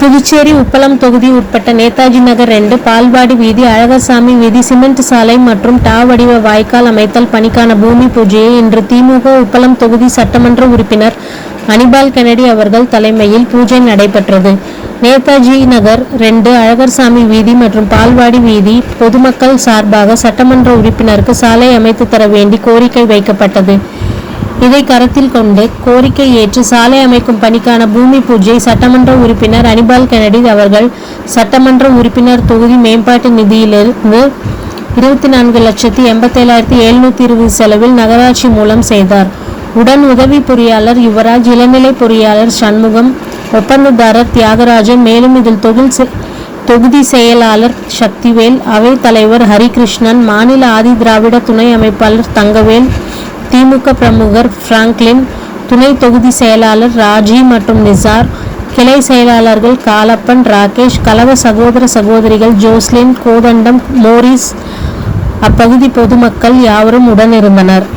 புதுச்சேரி உப்பளம் தொகுதி உட்பட்ட நேதாஜி நகர் ரெண்டு பால்வாடி வீதி அழகர்சாமி வீதி சிமெண்ட் சாலை மற்றும் டா வடிவ வாய்க்கால் அமைத்தல் பணிக்கான பூமி பூஜையை இன்று திமுக உப்பளம் தொகுதி சட்டமன்ற உறுப்பினர் அனிபால் கெனடி அவர்கள் தலைமையில் பூஜை நடைபெற்றது. நேதாஜி நகர் ரெண்டு அழகர்சாமி வீதி மற்றும் பால்வாடி வீதி பொதுமக்கள் சார்பாக சட்டமன்ற உறுப்பினருக்கு சாலை அமைத்து தர வேண்டி கோரிக்கை வைக்கப்பட்டது. இதை கருத்தில் கொண்டு கோரிக்கை ஏற்று சாலை அமைக்கும் பணிக்கான பூமி பூஜை சட்டமன்ற உறுப்பினர் அனிபால் கெனடி அவர்கள் சட்டமன்ற உறுப்பினர் தொகுதி மேம்பாட்டு நிதியிலிருந்து இருபத்தி நான்கு லட்சத்தி எண்பத்தேழாயிரத்தி எழுநூத்தி இருபது செலவில் நகராட்சி மூலம் செய்தார். உடன் உதவி பொறியாளர் யுவராஜ் இளநிலை பொறியாளர் சண்முகம் ஒப்பந்ததாரர் தியாகராஜன் மேலும் இதில் தொழில் செ- தொகுதி செயலாளர் சக்திவேல் அவைத் தலைவர் ஹரிகிருஷ்ணன் மாநில ஆதி திராவிட துணை அமைப்பாளர் தங்கவேல் திமுக பிரமுகர் பிராங்க்லின் துணை தொகுதி செயலாளர் ராஜி மற்றும் நிசார் கிளை செயலாளர்கள் காலப்பன் ராகேஷ் கலவ சகோதர சகோதரிகள் ஜோஸ்லின் கோதண்டம் மோரிஸ் அப்பகுதி பொதுமக்கள் யாவரும் உடனிருந்தனர்.